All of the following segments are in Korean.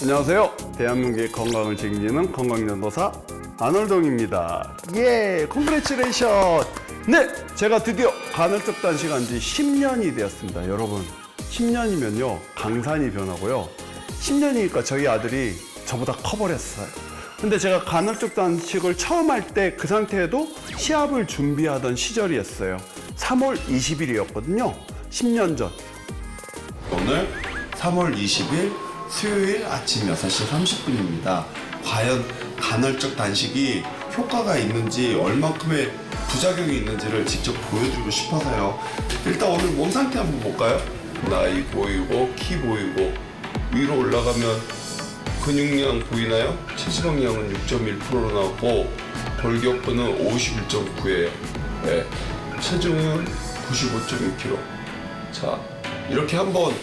안녕하세요. 대한민국의 건강을 책임지는 건강연도사 안월동입니다. 예, 콩그레츄레이션. 네, 제가 드디어 간헐적 단식한 지 10년이 되었습니다. 여러분, 10년이면요, 강산이 변하고요. 10년이니까 저희 아들이 저보다 커버렸어요. 근데 제가 간헐적 단식을 처음 할 때 그 상태에도 시합을 준비하던 시절이었어요. 3월 20일이었거든요. 10년 전. 오늘 3월 20일 수요일 아침 6시 30분입니다. 과연 간헐적 단식이 효과가 있는지 얼만큼의 부작용이 있는지를 직접 보여드리고 싶어서요. 일단 오늘 몸 상태 한번 볼까요? 나이 보이고 키 보이고 위로 올라가면 근육량 보이나요? 체지방량은 6.1%로 나왔고 골격근은 51.9예요. 네. 체중은 95.6kg. 자, 이렇게 한번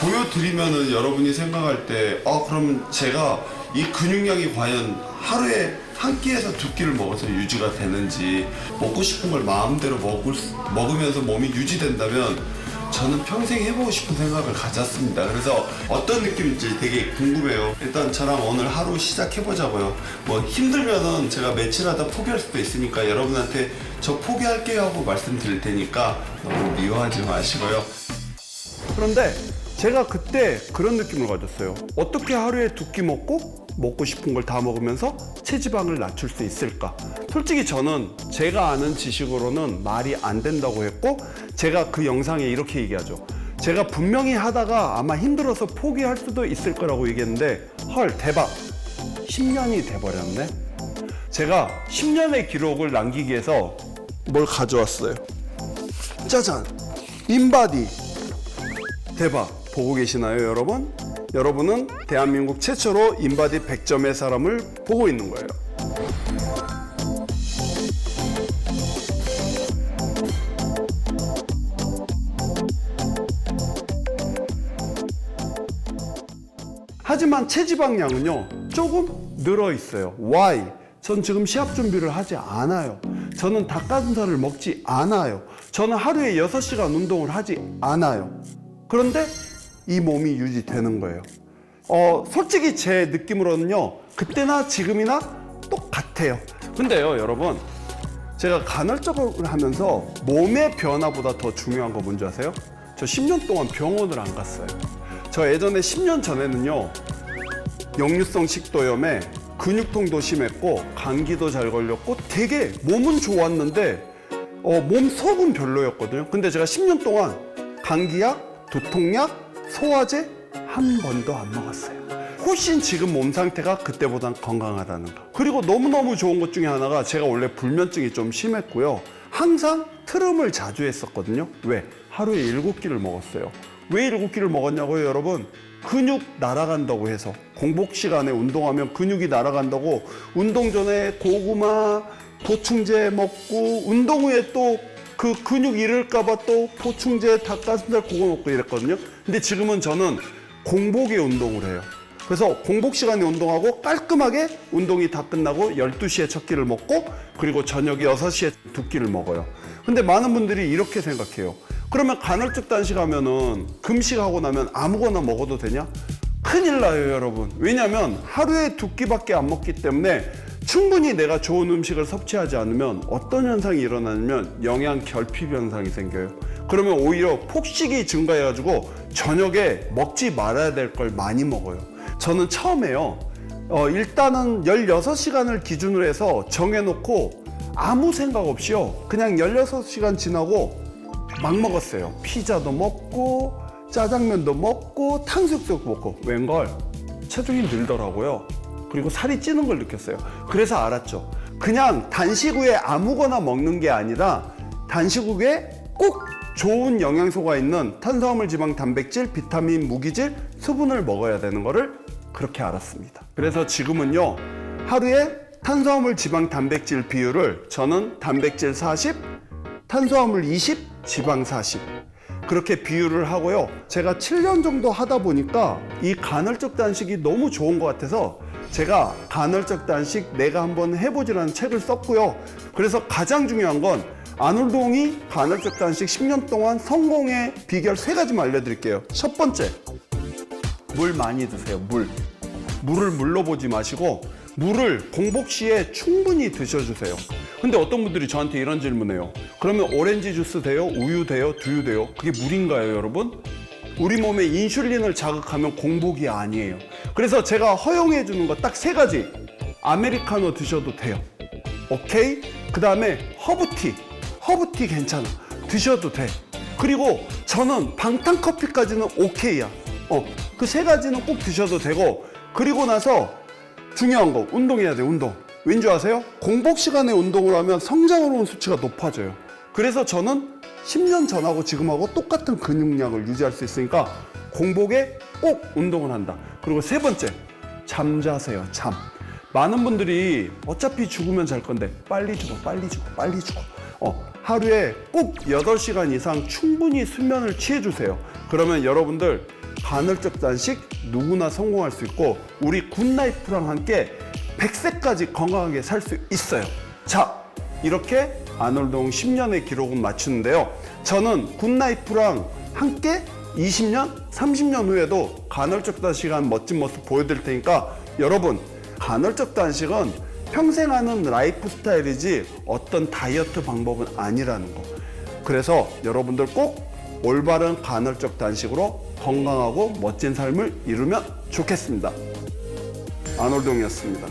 보여드리면은 여러분이 생각할 때, 아, 그럼 제가 이 근육량이 과연 하루에 한 끼에서 두 끼를 먹어서 유지가 되는지, 먹고 싶은 걸 마음대로 먹을, 수- 먹으면서 몸이 유지된다면, 저는 평생 해보고 싶은 생각을 가졌습니다. 그래서 어떤 느낌인지 되게 궁금해요. 일단 저랑 오늘 하루 시작해보자고요. 뭐 힘들면은 제가 며칠 하다 포기할 수도 있으니까 여러분한테 저 포기할게요 하고 말씀드릴 테니까 너무 미워하지 마시고요. 그런데 제가 그때 그런 느낌을 가졌어요. 어떻게 하루에 두 끼 먹고 먹고 싶은 걸 다 먹으면서 체지방을 낮출 수 있을까? 솔직히 저는 제가 아는 지식으로는 말이 안 된다고 했고 제가 그 영상에 이렇게 얘기하죠. 제가 분명히 하다가 아마 힘들어서 포기할 수도 있을 거라고 얘기했는데 헐 대박 10년이 돼버렸네. 제가 10년의 기록을 남기기 위해서 뭘 가져왔어요. 짜잔 인바디 대박 보고 계시나요 여러분? 여러분은 대한민국 최초로 인바디 100점의 사람을 보고 있는 거예요. 하지만 체지방량은요 조금 늘어 있어요. Why? 전 지금 시합 준비를 하지 않아요. 저는 닭가슴살을 먹지 않아요. 저는 하루에 6시간 운동을 하지 않아요. 그런데 이 몸이 유지되는 거예요 어, 솔직히 제 느낌으로는요 그때나 지금이나 똑같아요 근데요 여러분 제가 간헐적으로 하면서 몸의 변화보다 더 중요한 거 뭔지 아세요? 저 10년 동안 병원을 안 갔어요 저 예전에 10년 전에는요 역류성 식도염에 근육통도 심했고 감기도 잘 걸렸고 되게 몸은 좋았는데 어, 몸 속은 별로였거든요. 근데 제가 10년 동안 감기약, 두통약, 소화제 한 번도 안 먹었어요. 훨씬 지금 몸 상태가 그때보단 건강하다는 거. 그리고 너무너무 좋은 것 중에 하나가 제가 원래 불면증이 좀 심했고요. 항상 트름을 자주 했었거든요. 왜? 하루에 일곱 끼를 먹었어요. 왜 일곱 끼를 먹었냐고요, 여러분? 근육 날아간다고 해서 공복 시간에 운동하면 근육이 날아간다고 운동 전에 고구마 보충제 먹고 운동 후에 또 그 근육 잃을까봐 또 보충제 닭가슴살 그거 먹고 이랬거든요. 근데 지금은 저는 공복에 운동을 해요. 그래서 공복 시간에 운동하고 깔끔하게 운동이 다 끝나고 12시에 첫 끼를 먹고 그리고 저녁에 6시에 두 끼를 먹어요. 근데 많은 분들이 이렇게 생각해요. 그러면 간헐적 단식하면은 금식하고 나면 아무거나 먹어도 되냐? 큰일 나요, 여러분. 왜냐면 하루에 두 끼밖에 안 먹기 때문에 충분히 내가 좋은 음식을 섭취하지 않으면 어떤 현상이 일어나냐면 영양 결핍 현상이 생겨요. 그러면 오히려 폭식이 증가해가지고 저녁에 먹지 말아야 될 걸 많이 먹어요. 저는 처음에요. 어, 일단은 16시간을 기준으로 해서 정해놓고 아무 생각 없이요. 그냥 16시간 지나고 막 먹었어요. 피자도 먹고 짜장면도 먹고 탕수육도 먹고 웬걸 체중이 늘더라고요. 그리고 살이 찌는 걸 느꼈어요. 그래서 알았죠. 그냥 단식 후에 아무거나 먹는 게 아니라 단식 후에 꼭 좋은 영양소가 있는 탄수화물, 지방, 단백질, 비타민, 무기질, 수분을 먹어야 되는 거를 그렇게 알았습니다. 그래서 지금은요. 하루에 탄수화물, 지방, 단백질 비율을 저는 단백질 40, 탄수화물 20, 지방 40. 그렇게 비율을 하고요. 제가 7년 정도 하다 보니까 이 간헐적 단식이 너무 좋은 것 같아서 제가 간헐적 단식 내가 한번 해보지라는 책을 썼고요. 그래서 가장 중요한 건 아놀동이 간헐적 단식 10년 동안 성공의 비결 세 가지만 알려드릴게요. 첫 번째, 물 많이 드세요. 물. 물을 물로 보지 마시고 물을 공복 시에 충분히 드셔주세요. 근데 어떤 분들이 저한테 이런 질문해요. 그러면 오렌지 주스 돼요? 우유 돼요? 두유 돼요? 그게 물인가요, 여러분? 우리 몸에 인슐린을 자극하면 공복이 아니에요. 그래서 제가 허용해 주는 거 딱 세 가지. 아메리카노 드셔도 돼요. 오케이? 그 다음에 허브티. 허브티 괜찮아. 드셔도 돼. 그리고 저는 방탄커피까지는 오케이야. 어, 그 세 가지는 꼭 드셔도 되고, 그리고 나서 중요한 거, 운동해야 돼, 운동. 왠지 아세요? 공복 시간에 운동을 하면 성장 호르몬 수치가 높아져요. 그래서 저는 10년 전하고 지금하고 똑같은 근육량을 유지할 수 있으니까 공복에 꼭 운동을 한다. 그리고 세 번째, 잠자세요, 잠. 많은 분들이 어차피 죽으면 잘 건데 빨리 죽어, 빨리 죽어, 빨리 죽어. 어, 하루에 꼭 8시간 이상 충분히 수면을 취해주세요. 그러면 여러분들 간헐적 단식 누구나 성공할 수 있고 우리 굿라이프랑 함께 100세까지 건강하게 살 수 있어요. 자, 이렇게 아놀동 10년의 기록은 맞추는데요. 저는 굿라이프랑 함께 20년, 30년 후에도 간헐적 단식한 멋진 모습 보여드릴 테니까 여러분 간헐적 단식은 평생 하는 라이프 스타일이지 어떤 다이어트 방법은 아니라는 거. 그래서 여러분들 꼭 올바른 간헐적 단식으로 건강하고 멋진 삶을 이루면 좋겠습니다. 아놀동이었습니다.